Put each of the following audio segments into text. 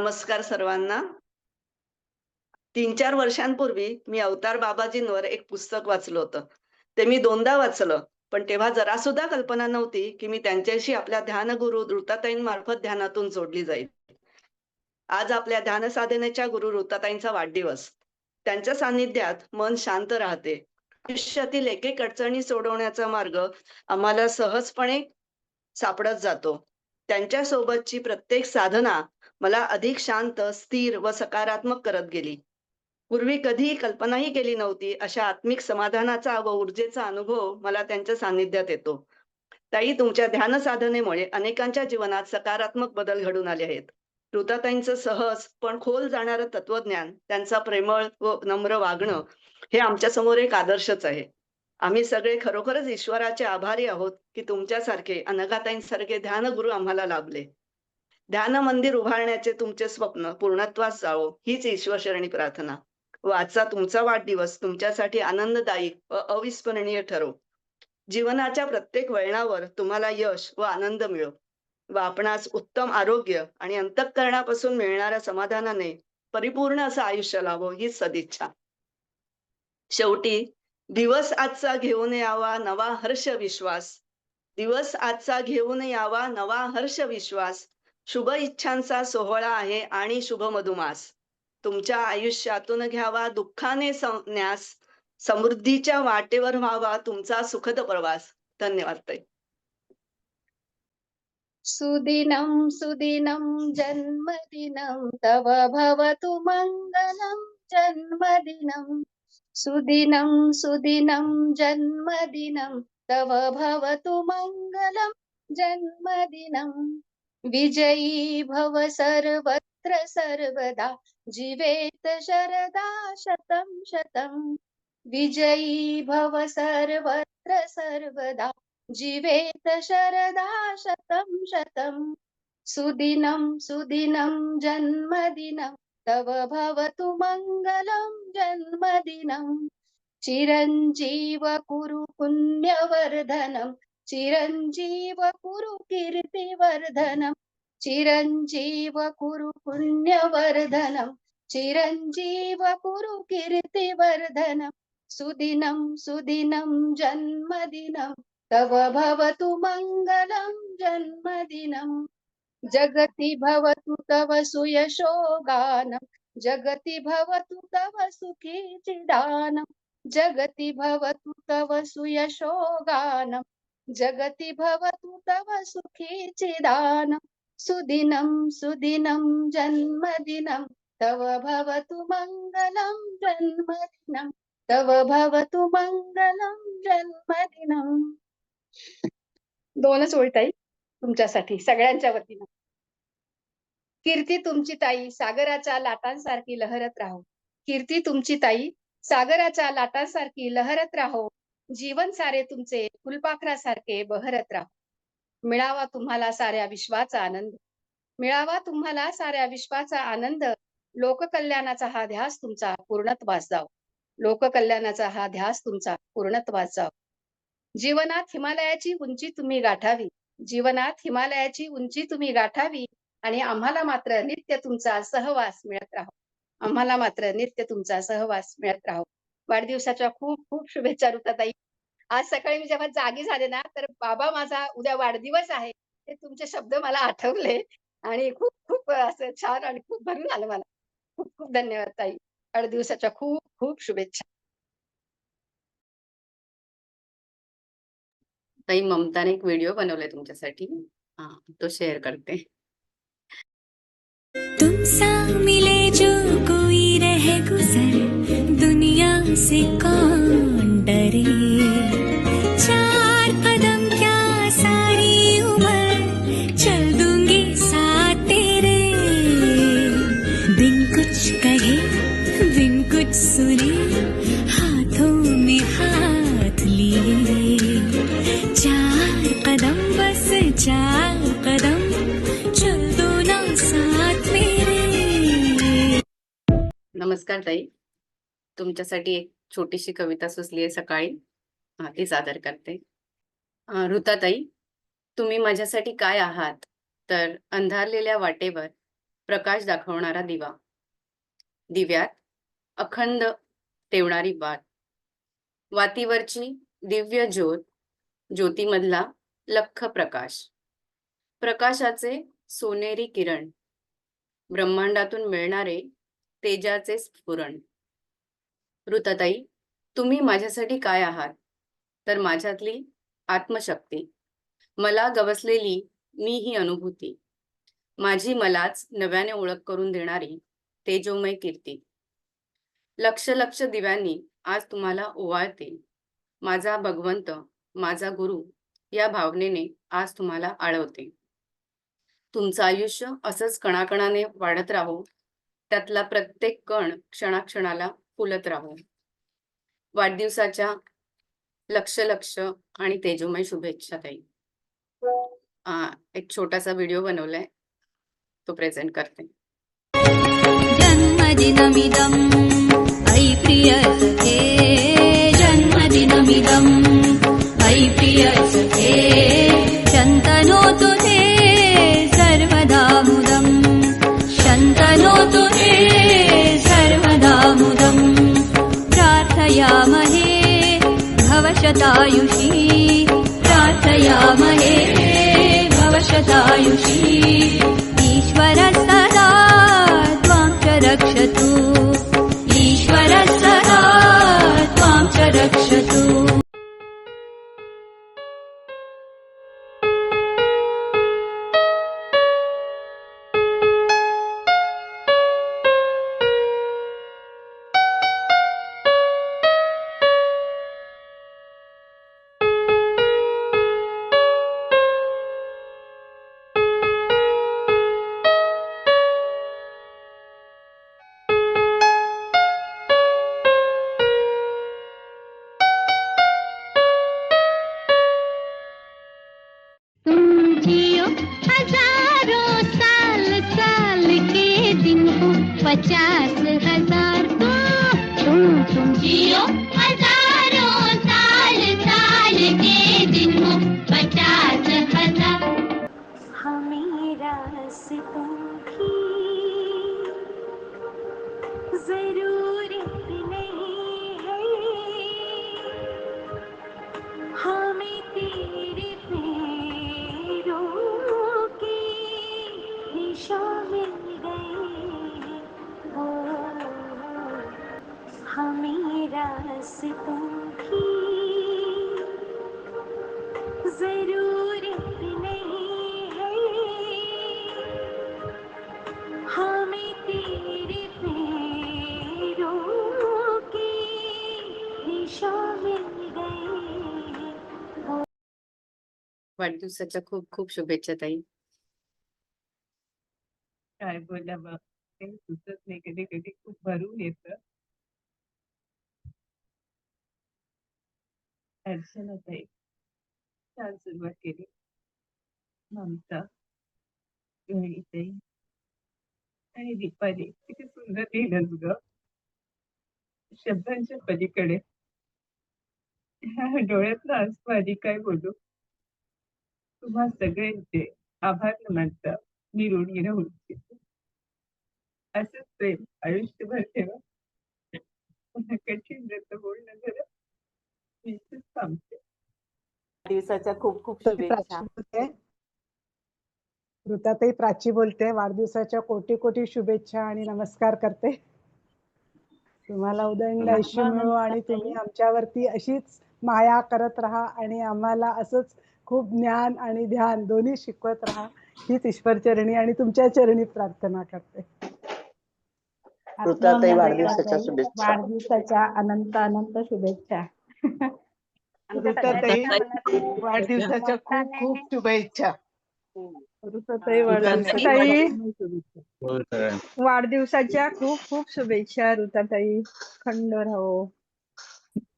नमस्कार सर्वांना. तीन चार वर्षांपूर्वी मी अवतार बाबाजींवर एक पुस्तक वाचलं होतं. ते मी दोनदा वाचलं. पण तेव्हा जरा सुद्धा कल्पना नव्हती, की मी त्यांच्याशी आपल्या ध्यानगुरु ऋताताईंमार्फत ध्यानातून जोडली जाईल. आज आपल्या ध्यान साधनेच्या गुरु ऋताताईंचा वाढदिवस. त्यांच्या सानिध्यात मन शांत राहते. आयुष्यातील एक-एक अडचणी सोडवण्याचा मार्ग आम्हाला सहजपणे सापडत जातो. त्यांच्या सोबतची प्रत्येक साधना मला अधिक शांत, स्थिर व सकारात्मक करत गेली. पूर्वी कधीही कल्पनाही केली नव्हती अशा आत्मिक समाधानाचा व ऊर्जेचा अनुभव मला त्यांच्या सानिध्यात येतो. ताई तुमच्या ध्यान साधनेमुळे अनेकांच्या जीवनात सकारात्मक बदल घडून आले आहेत. ऋताताईंचं सहज पण खोल जाणारं तत्वज्ञान, त्यांचा प्रेमळ व नम्र वागणं हे आमच्यासमोर एक आदर्शच आहे. आम्ही सगळे खरोखरच ईश्वराचे आभारी आहोत, की तुमच्यासारखे अनघाताईंसारखे ध्यानगुरु आम्हाला लाभले. ध्यान मंदिर उभारण्याचे तुमचे स्वप्न पूर्णत्वास जावो हीच ईश्वरशरणी प्रार्थना. व आजचा तुमचा वाढदिवस तुमच्यासाठी आनंददायी व अविस्मरणीय ठरो. जीवनाच्या प्रत्येक वळणावर तुम्हाला यश व आनंद मिळो व आपणास उत्तम आरोग्य आणि अंतःकरणापासून मिळणाऱ्या समाधानाने परिपूर्ण असं आयुष्य लावो हीच सदिच्छा. शेवटी दिवस आजचा घेऊन यावा नवा हर्ष विश्वास. दिवस आजचा घेऊन यावा नवा हर्ष विश्वास. शुभ इच्छांचा सोहळा आहे आणि शुभ मधुमास. तुमच्या आयुष्यातून घ्यावा दुःखाने संन्यास. समृद्धीच्या वाटेवर व्हावा तुमचा सुखद प्रवास. धन्यवाद ताई. सुदिनं सुदिनं जन्मदिनं तव भवतु मङ्गलं जन्मदिनं सुदिनं सुदिनं जन्मदिनं तव भवतु मङ्गलं जन्मदिनं विजयी भव सर्वत्र सर्वदा जीवेत शरदा शतं शतं. विजयी भव सर्वत्र सर्वदा जीवेत शरदा शतं शतं. सुदिनं सुदिनं जन्मदिनं तव भवतु मङ्गलं जन्मदिनं. चिरञ्जीव कुरु पुण्यवर्धनं चिरञ्जीव कुरु कीर्तिवर्धनं चिरञ्जीव कुरु पुण्यवर्धनं चिरञ्जीव कुरु कीर्तिवर्धनं सुदिनं सुदिनं जन्मदिनं तव भवतु मङ्गलं जन्मदिनं। जगति भवतु तव सुयशो गानं जगति भवतु तव सुखी चिदानं जगति भवतु तव सुयशो गानं जगति भवतु तव सुखी चिदान। सुदिनं सुदिनं जन्मदिनं। तव भवतु मङ्गलं जन्मदिनं। तव भवतु मङ्गलं जन्मदिनं। दोनच ओळताई तुमच्यासाठी सगळ्यांच्या वतीनं. कीर्ती तुमची ताई सागराच्या लाटांसारखी लहरत राहो. कीर्ती तुमची ताई सागराच्या लाटांसारखी लहरत राहो. जीवन सारे तुमचे फुलपाखरासारखे बहरत राहो. मिळावा तुम्हाला साऱ्या विश्वाचा आनंद. मिळावा तुम्हाला साऱ्या विश्वाचा आनंद. लोककल्याणाचा हा ध्यास तुमचा पूर्णत्वास जाव. लोककल्याणाचा हा ध्यास तुमचा पूर्णत्वास जाव. जीवनात हिमालयाची उंची तुम्ही गाठावी. जीवनात हिमालयाची उंची तुम्ही गाठावी आणि आम्हाला मात्र नित्य तुमचा सहवास मिळत राहो. आम्हाला मात्र नित्य तुमचा सहवास मिळत राहो. वाढदिवसाच्या खूप खूप शुभेच्छा रुताताई आज सकाळी मी जेव्हा जागी झाले ना तर बाबा माझा उद्या वाढदिवस आहे ते तुमचे शब्द मला आठवले आणि खूप खूप असं छान आणि खूप भरून आलं मला. खूप खूप धन्यवाद ताई. वाढदिवसाच्या खूप खूप शुभेच्छा. ताई ममताने एक व्हिडिओ बनवलाय तुमच्यासाठी. हा तो शेअर करते. तुमसा मिले जो कोई रहे गुजर से कौन डरे? चार कदम क्या सारी उम्र चल दूँगी साथ तेरे? बिन कुछ कहे, बिन कुछ सुने, हाथों में हाथ लिए। चार कदम बस, चार कदम चल दो ना साथ मेरे। नमस्कार ताई। तुमच्यासाठी एक छोटीशी कविता सुचली आहे सकाळी. हा ती सादर करते. ऋताताई तुम्ही माझ्यासाठी काय आहात? तर अंधारलेल्या वाटेवर प्रकाश दाखवणारा दिवा. दिव्यात अखंड ठेवणारी वात वातीवरची दिव्य ज्योत ज्योतीमधला लख्ख प्रकाश. प्रकाशाचे सोनेरी किरण ब्रह्मांडातून मिळणारे तेजाचे स्फुरण. ऋतताई तुम्ही माझ्यासाठी काय आहात? तर माझ्यातली आत्मशक्ती. मला गवसलेली मी ही अनुभूती. माझी मलाच नव्याने ओळख करून देणारी तेजोमय कीर्ती. लक्ष लक्ष दिव्यांनी आज तुम्हाला ओवाळते. माझा भगवंत माझा गुरु या भावनेने आज तुम्हाला आळवते. तुमचं आयुष्य असंच कणाकणाने वाढत राहो. त्यातला प्रत्येक कण क्षणाक्षणाला फुलत राहू. वाढदिवसाच्या लक्ष लक्ष आणि तेजोमय शुभेच्छा ताई. एक छोटासा व्हिडिओ बनवलाय. तो प्रेझेंट करते. भवशतायुषी प्रार्थयामहे भवशतायुषी Cruzeiro वाढदिवसाच्या खूप खूप शुभेच्छा ताई. काय बोला मग? काही सुचत नाही कधी कधी खूप भरून येत. अर्चना ताई छान सुरुवात केली? ममता ताई आणि दीपाली. किती सुंदर लिहिलंच ग. शब्दांच्या पलीकडे. डोळ्यातला असतो आधी काय बोलू? तुम्हा सगळ्यांचे आभार मानता मी ऋणी राहू इच्छिते असंच प्रेम आयुष्यभर ठेवा. पुन्हा कठीण व्रत बोलणं जरा मी इथेच थांबते. दिवसाच्या खूप खूप शुभेच्छा प्राची बोलते. ऋताताई प्राची बोलते. वाढदिवसाच्या कोटी कोटी शुभेच्छा आणि नमस्कार करते. तुम्हाला उदंड आयुष्य मिळो आणि तुम्ही आमच्यावरती अशीच माया करत राहा आणि आम्हाला असंच खूप ज्ञान आणि ध्यान दोन्ही शिकवत राहा. हीच ईश्वर चरणी आणि तुमच्या चरणी प्रार्थना करते. वाढदिवसाच्या अनंत अनंत शुभेच्छा. ऋताताई वाढदिवसाच्या खूप खूप शुभेच्छा. ऋताताई वाढदिवसाताई वाढदिवसाच्या खूप खूप शुभेच्छा ऋताताई. खंड राहो.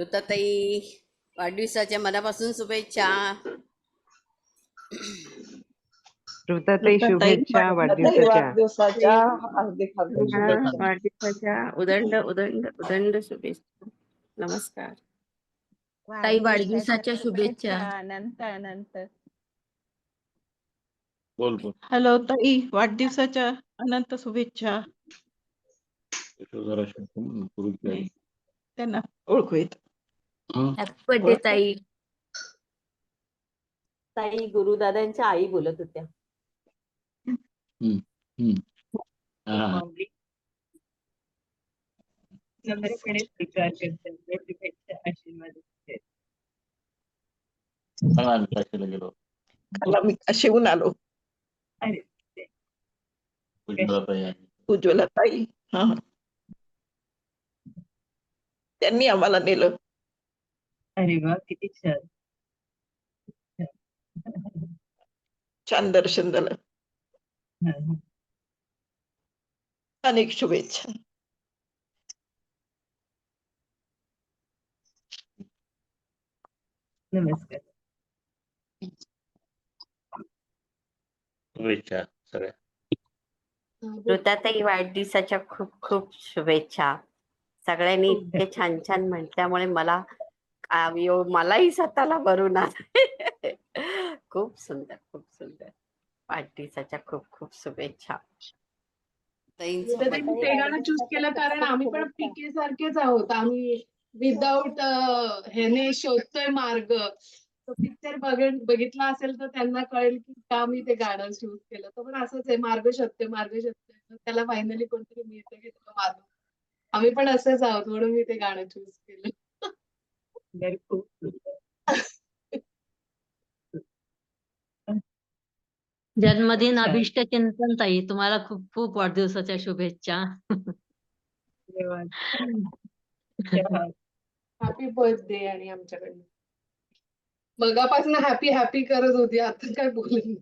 ऋताताई वाढदिवसाच्या मनापासून शुभेच्छा. ऋताताई शुभेच्छा वाढदिवसाच्या. वाढदिवसाच्या. उदंड उदंड उदंड शुभेच्छा. नमस्कार. ताई वाढदिवसाच्या शुभेच्छा. अनंत अनंत बोल बोल. हॅलो ताई वाढदिवसाच्या अनंत शुभेच्छा. त्यांना ओळखू येत. हॅपी बर्थडे ताई. ताई गुरुदादांच्या आई बोलत होत्या. हा. गेलो. मी काशीहून आलो. अरे. उज्ज्वला ताई हा. त्यांनी आम्हाला नेलं. अरे वा किती छान. छान दर्शन झालं. अनेक शुभेच्छा. नमस्कार. शुभेच्छा सगळ्या. ऋताताई वाढदिवसाच्या खूप खूप शुभेच्छा. सगळ्यांनी इतके छान छान म्हटल्यामुळे मला आ- यो- मलाही स्वतःला भरून आलं. खूप सुंदर खूप सुंदर. वाढदिवसाच्या खूप खूप शुभेच्छा. ते गाणं चूज केलं कारण आम्ही पण पीके सारखेच आहोत. आम्ही विदाऊट ह्याने शोधतोय मार्ग. पिक्चर बघितला असेल तर त्यांना कळेल की का मी ते गाणं चूज केलं. तो पण असंच आहे मार्ग शोधतोय मार्ग शोधतोय. त्याला फायनली कोणतरी मिळतं की मार्ग. आम्ही पण असेच आहोत म्हणून मी ते गाणं चूज केलं. सुंदर खूप जन्मदिन. अभिष्ट चिंतन ताई तुम्हाला खूप खूप वाढदिवसाच्या शुभेच्छा. हॅपी बर्थडे आणि आमच्याकडनं मगापासून हॅपी हॅपी करत होती आता काय बोलेन